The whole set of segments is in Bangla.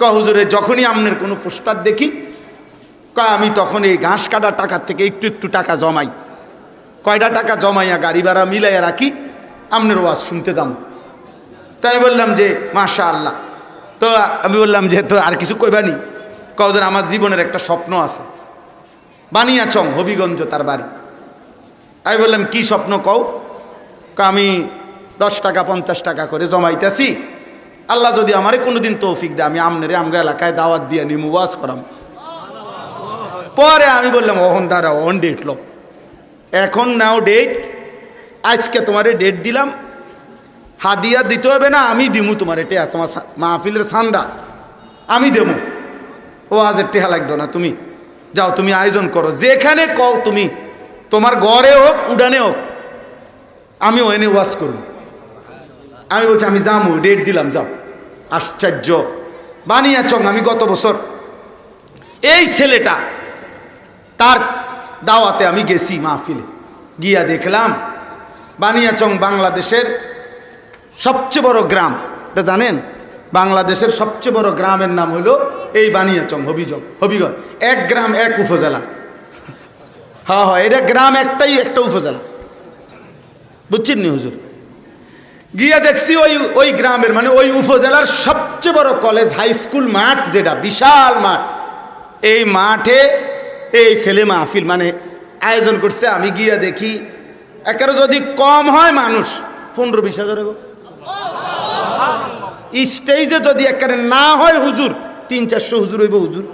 ক হুজুরে যখনই আমনের কোনো পোস্টার দেখি, ক, আমি তখন এই ঘাস কাটার টাকার থেকে একটু একটু টাকা জমাই। কয়টা টাকা জমাইয়া গাড়ি ভাড়া মিলাইয়া রাখি, আমনের ওয়াজ শুনতে যাম। তাই বললাম যে মাশা আল্লাহ তো আমি বললাম যে, তো আর কিছু কইবানি কজন আমার জীবনের একটা স্বপ্ন আছে। বানিয়াচং, হবিগঞ্জ তার বাড়ি। আমি বললাম, কি স্বপ্ন কও? আমি দশ টাকা, পঞ্চাশ টাকা করে জমাইতেছি। আল্লাহ যদি আমারে কোনোদিন তৌফিক দেয়, আমি আমনেরে আমগা এলাকায় দাওয়াত দিয়ে নিমু, ওয়াজ করাম। পরে আমি বললাম, অহন দাঁড়া অন ডেট লো। এখন নাও ডেট আজকে তোমারে ডেট দিলাম। হাদিয়া দিতে হবে না, আমি দিমু তোমার এটা আছে আমার মাহফিলের সান্দা। আমি দেবো ও আজ টেহা লাগতো না তুমি। যাও, তুমি আয়োজন করো। যেখানে কও তুমি, তোমার ঘরে হোক, উডানে হোক আমি ওখানে ওয়াশ করুন আমি বলছি, আমি যামু ডেট দিলাম, যাও। আশ্চর্য। বানিয়াচং, আমি গত বছর এই ছেলেটা, তার দাওয়াতে আমি গেছি মাহফিলে। গিয়া দেখলাম, বানিয়াচং বাংলাদেশের সবচেয়ে বড় গ্রাম। এটা জানেন? বাংলাদেশের সবচেয়ে বড় গ্রামের নাম হলো এই বানিয়াচং হবিজং হবিগঞ্জ। এক গ্রাম, এক উপজেলা। হ্যাঁ হ্যাঁ এটা গ্রাম একটাই, একটা উপজেলা। বুঝছেন নি হুজুর? গিয়ে দেখছি ওই ওই গ্রামের মানে ওই উপজেলার সবচেয়ে বড় কলেজ হাই স্কুল মাঠ যেটা, বিশাল মাঠ। এই মাঠে এই ছেলে মাহফিল মানে আয়োজন করছে। আমি গিয়া দেখি, একেবারে যদি কম হয় মানুষ, পনেরো বিশ হাজার স্টেজে যদি একেবারে না হয় হুজুর, তিন চারশো হুজুর হইব হুজুর।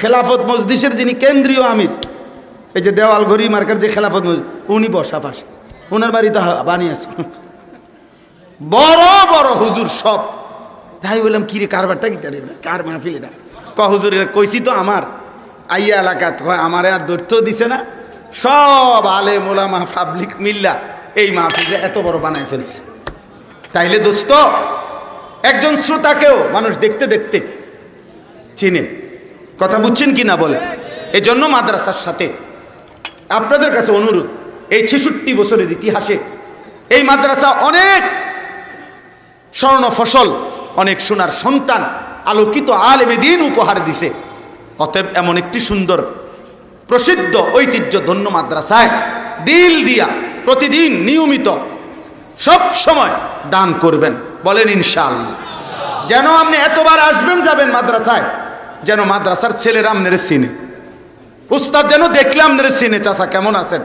খেলাফত মসজিদের যিনি কেন্দ্রীয় আমির, এই যে দেওয়াল ঘড়ি মার্কার যে খেলাফত মসজিদ উনি বসা পাশে। ওনার বাড়িতে বানিয়েছে বড় বড় হুজুর সব তাই বললাম, কিরে, কারবারটা কি তার কার মাহফিল এটা? ক হুজুর এটা কইছি তো আমার। আইয়া এলাকাত কয়, আমার আর দৈর্থ দিছে না। সব আলে মোলামা পাবলিক মিল্লা এই মাহফিলে এত বড় বানাই ফেলছে। তাইলে দোস্ত, একজন শ্রোতাকেও মানুষ দেখতে দেখতে চিনে। কথা বুঝছেন কি না বলে? এই জন্য মাদ্রাসার সাথে আপনাদের কাছে অনুরোধ এই ছেষট্টি বছরের ইতিহাসে এই মাদ্রাসা অনেক স্বর্ণ ফসল, অনেক সোনার সন্তান, আলোকিত আলেমে দিন উপহার দিছে। অতএব এমন একটি সুন্দর, প্রসিদ্ধ ঐতিহ্য ধন্য মাদ্রাসায় দিল দিয়া প্রতিদিন নিয়মিত সব সময় দান করবেন। বলেন ইনশাআল্লাহ। যেন আপনি এতবার আসবেন যাবেন মাদ্রাসায়, যেন মাদ্রাসার ছেলেরা আপনার চিনে উস্তাদ যেন দেখলাম আপনার চিনে চাষা কেমন আছেন?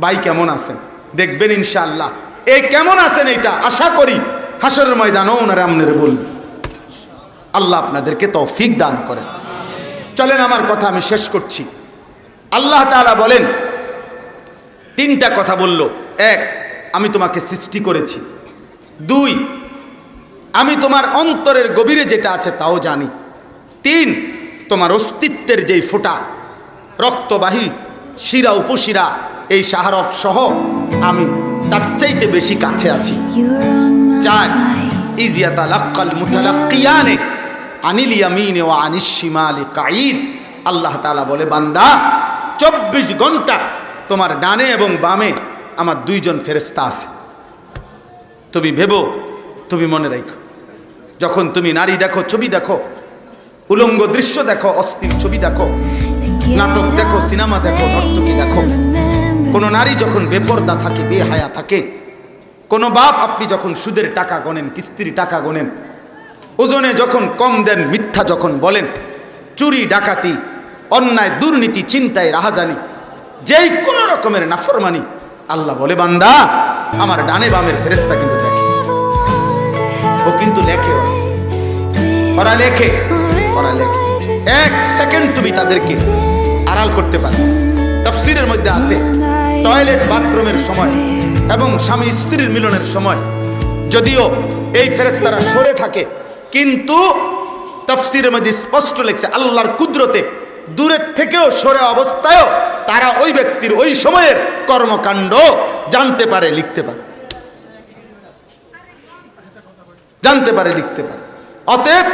ভাই কেমন আছেন? দেখবেন ইনশাআল্লাহ। এই কেমন আছেন এটা আশা করি হাসরের ময়দানও ওনারা আপনার বলবেন আল্লাহ আপনাদেরকে তৌফিক দান করেন। চলেন, আমার কথা আমি শেষ করছি। আল্লাহ তাআলা বলেন, তিনটা কথা বলল। এক, আমি তোমাকে সৃষ্টি করেছি। দুই, আমি তোমার অন্তরের গভীরে যেটা আছে তাও জানি। তিন, তোমার অস্তিত্বের যেই ফোঁটা, রক্তবাহী শিরা উপশিরা এই সাহারক সহ আমি তার চাইতে বেশি কাছে আছি। চার. ইজিয়াতা লাক্কাল মুতালাক্কিয়ানে আনিল ইয়ামিনে ওয়া আনিস শিমালি আল্লাহ তাআলা বলে বান্দা চব্বিশ ঘণ্টা তোমার ডানে এবং বামে আমার দুইজন ফেরেস্তা আছে। তুমি ভেবো তুমি মনে রাখো যখন তুমি নারী দেখো ছবি দেখো উলঙ্গ দৃশ্য দেখো, অস্থির ছবি দেখো, নাটক দেখো, সিনেমা দেখো, নর্তকী দেখো। কোনো নারী যখন বেপর্দা থাকে, বেহায়া থাকে, কোনো বাপ আপনি যখন সুদের টাকা গনেন কিস্তির টাকা গনেন ওজনে যখন কম দেন, মিথ্যা যখন বলেন, চুরি, ডাকাতি, অন্যায়, দুর্নীতি, চিন্তায় রাহাজানি, যেই কোনো রকমের নাফরমানি, আল্লাহ বলে, বান্দা, আমার ডানে বামের ফেরেস্তা কিন্তু দেখে। ও কিন্তু লেখে। ওরা লেখে। ওরা এক সেকেন্ড তুমি তাদেরকে আড়াল করতে পারো। তফসিরের মধ্যে আছে, টয়লেট, বাথরুমের সময় এবং স্বামী স্ত্রীর মিলনের সময়। যদিও এই ফেরেস্তারা সরে থাকে, কিন্তু তফসিরের মধ্যে স্পষ্ট লেখছে, আল্লাহর কুদরতে দূরের থেকেও সরে অবস্থায়ও তারা ওই ব্যক্তির ওই সময়ের কর্মকাণ্ড জানতে পারে, লিখতে পারে। জানতে পারে, লিখতে পারে। অতএব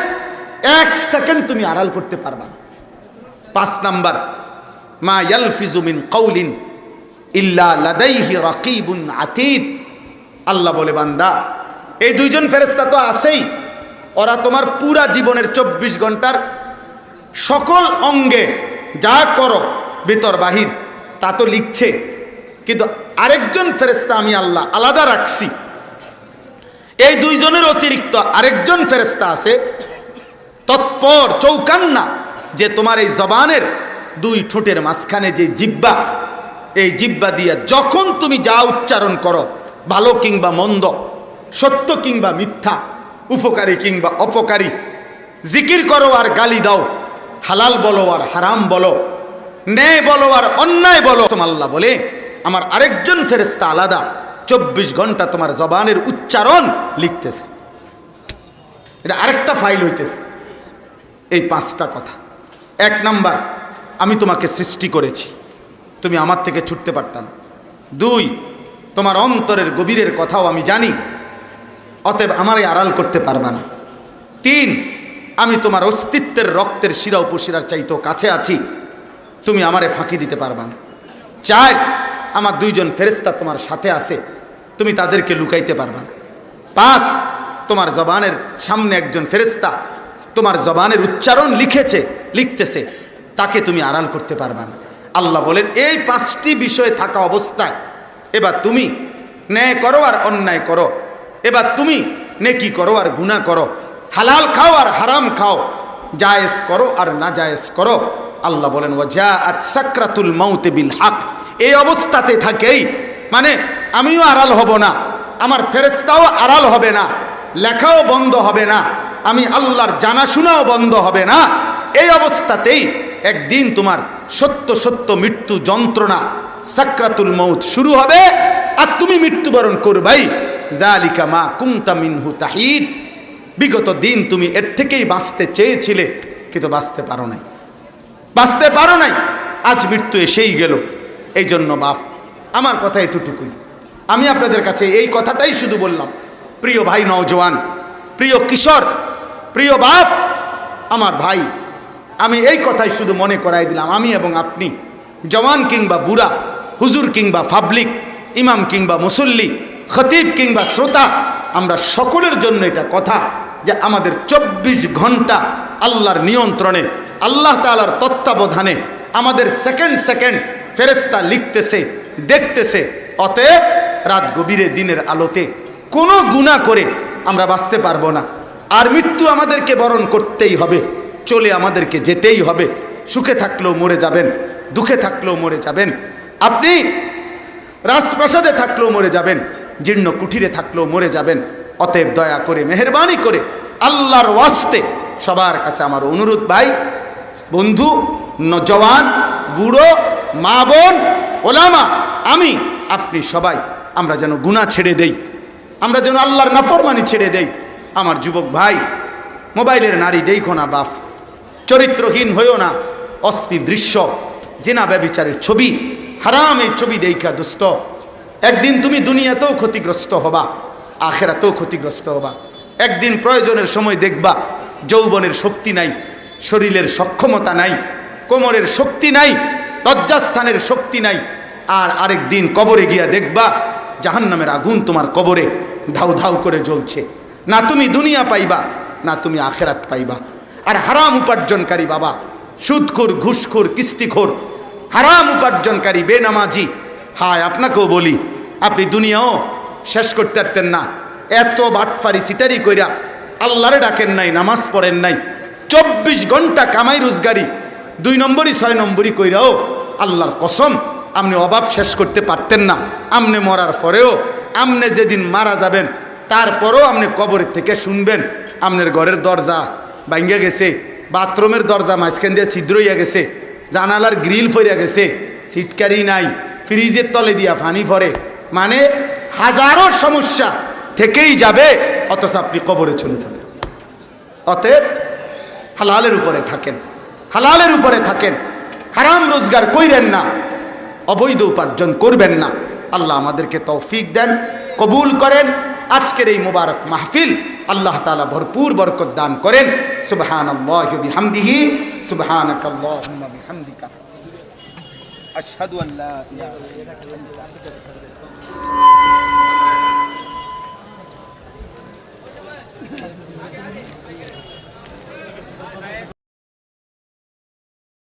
এক সেকেন্ড তুমি আড়াল করতে পারবা না। পাঁচ নাম্বার, মা ইয়ালফিজু মিন কৌলিন ইল্লা লাদাইহি রাকিবুন আতীদ আল্লাহ বলে, বান্দা, এই দুইজন ফেরেস্তা তো আছেই। ওরা তোমার পুরা জীবনের চব্বিশ ঘণ্টার সকল অঙ্গে যা করো, ভিতর, বাহির, তা তো লিখছে। কিন্তু আরেকজন ফেরেস্তা আমি আল্লাহ আলাদা রাখছি। এই দুইজনের অতিরিক্ত আরেকজন ফেরেস্তা আছে তৎপর চৌকান্না, যে তোমার এই জবানের দুই ঠোঁটের মাঝখানে যে জিব্বা, এই জিব্বা দিয়ে যখন তুমি যা উচ্চারণ করো, ভালো কিংবা মন্দ, সত্য কিংবা মিথ্যা, উপকারী কিংবা অপকারী, জিকির করো আর গালি দাও, হালাল বলো আর হারাম বলো, ন্যায় বলো আর অন্যায় বলো। আল্লাহ বলে, আমার আরেকজন ফেরেস্তা আলাদা, চব্বিশ ঘণ্টা তোমার জবানের উচ্চারণ লিখতেছে। এটা আরেকটা ফাইল হইতেছে। এই পাঁচটা কথা। এক নাম্বার, আমি তোমাকে সৃষ্টি করেছি। তুমি আমার থেকে ছুটতে পারতাম দুই, তোমার অন্তরের গভীরের কথাও আমি জানি। অতএব আমারই আড়াল করতে পারবা না। তিন, আমি তোমার অস্তিত্বের রক্তের শিরা উপশিরার চাইতেও কাছে আছি। তুমি আমারে ফাঁকি দিতে পারবা না। চার, আমার দুইজন ফেরেস্তা তোমার সাথে আছে। তুমি তাদেরকে লুকাইতে পারবা না। পাঁচ, তোমার জবানের সামনে একজন ফেরেস্তা তোমার জবানের উচ্চারণ লিখেছে, লিখতেছে, তাকে তুমি আড়াল করতে পারবা না। আল্লাহ বলেন, এই পাঁচটি বিষয়ে থাকা অবস্থায়, এবার তুমি ন্যায় করো আর অন্যায় করো। এবার তুমি নেকি করো আর গুণা করো। হালাল খাও আর হারাম খাও। জায়েজ করো আর না জায়েজ করো। আল্লাহ বলেন ও যা আজ সাকরাতুল মৌতে বিল হাক। এই অবস্থাতে থাকেই মানে আমিও আড়াল হব না, আমার ফেরেস্তাও আড়াল হবে না, লেখাও বন্ধ হবে না। আমি আল্লাহর জানাশোনাও বন্ধ হবে না। এই অবস্থাতেই একদিন তোমার সত্য সত্য মৃত্যু যন্ত্রণা সাকরাতুল মৌত শুরু হবে, আর তুমি মৃত্যুবরণ করবাই। জালিকা মা কুমতা মিনহু তাহিদ। বিগত দিন তুমি এর থেকেই বাঁচতে চেয়েছিলে, কিন্তু বাঁচতে পারো নাই। বাঁচতে পারো নাই, আজ মৃত্যু এসেই গেল। এই জন্য বাপ, আমার কথা এতটুকুই। আমি আপনাদের কাছে এই কথাটাই শুধু বললাম। প্রিয় ভাই নওজওয়ান প্রিয় কিশোর প্রিয় বাপ, আমার ভাই, আমি এই কথাই শুধু মনে করাই দিলাম। আমি এবং আপনি, জওয়ান কিংবা বুড়া, হুজুর কিংবা পাবলিক, ইমাম কিংবা মুসল্লি, খতিব কিংবা শ্রোতা, আমরা সকলের জন্য এটা কথা যে আমাদের চব্বিশ ঘণ্টা আল্লাহর নিয়ন্ত্রণে, আল্লাহ তালার তত্ত্বাবধানে আমাদের সেকেন্ড সেকেন্ড ফেরেস্তা লিখতেছে, দেখতেছে। অতএব রাত গভীরে দিনের আলোতে কোনো গুণা করে আমরা বাঁচতে পারব না। আর মৃত্যু আমাদেরকে বরণ করতেই হবে। চলে আমাদেরকে যেতেই হবে। সুখে থাকলেও মরে যাবেন, দুঃখে থাকলেও মরে যাবেন। আপনি রাজপ্রাসাদে থাকলেও মরে যাবেন, জীর্ণ কুঠিরে থাকলেও মরে যাবেন। অতএব দয়া করে, মেহরবানি করে আল্লাহর ওয়াস্তে সবার কাছে আমার অনুরোধ, ভাই, বন্ধু নজওয়ান বুড়ো, মা বোন, ওলামা, আমি, আপনি সবাই, আমরা যেন গুণা ছেড়ে দেই। আমরা যেন আল্লাহর নাফরমানি ছেড়ে দেই। আমার যুবক ভাই, মোবাইলের নারী দেখো না বাপ, চরিত্রহীন হইও না, অস্থির দৃশ্য, জেনা ব্যবিচারের ছবি, হারাম এই ছবি দেখা দুস্থ। একদিন তুমি দুনিয়াতেও ক্ষতিগ্রস্ত হবা, আখেরাতেও ক্ষতিগ্রস্ত হবা। একদিন প্রয়োজনের সময় দেখবা, যৌবনের শক্তি নাই, শরীরের সক্ষমতা নাই, কোমরের শক্তি নাই, লজ্জাস্থানের শক্তি নাই। আর আরেক দিন কবরে গিয়া দেখবা, জাহান্নামের আগুন তোমার কবরে ধাউ ধাউ করে জ্বলছে। না তুমি দুনিয়া পাইবা, না তুমি আখেরাত পাইবা। আর হারাম উপার্জনকারী বাবা, সুদখোর, ঘুষখোর, কিস্তিখোর, হারাম উপার্জনকারী, বেনামাজি। হায়, আপনাকেও বলি, আপনি দুনিয়াও শেষ করতে পারতেন না। এত বাটফারি সিটারি কইরা আল্লাহরে ডাকেন নাই, নামাজ পড়েন নাই। চব্বিশ ঘণ্টা কামাই রোজগারি, দুই নম্বরই, ছয় নম্বরই কইরাও আল্লাহর কসম, আপনি অভাব শেষ করতে পারতেন না। আমনে মরার পরেও, আমনে যেদিন মারা যাবেন তারপরও আপনি কবরের থেকে শুনবেন, আপনার ঘরের দরজা ভাঙ্গা গেছে, বাথরুমের দরজা মাঝখান দিয়ে ছিদ্র হইয়া গেছে, জানালার গ্রিল ফইরা গেছে সিটকারি নাই, ফ্রিজের তলে দিয়া ফানি ফরে মানে হাজারো সমস্যা থেকেই যাবে, অথচ আপনি কবরে চলে যাবেন। অতএব হালালের উপরে থাকেন, হালালের উপরে থাকেন, হারাম রোজগার কইরেন না, অবৈধ উপার্জন করবেন না। আল্লাহ আমাদেরকে তৌফিক দেন, কবুল করেন আজকের এই মুবারক মাহফিল আল্লাহ তালা ভরপুর বরকত দান করেন। সুবহান আল্লাহ সুবহান বিহামদিকা। আশহাদু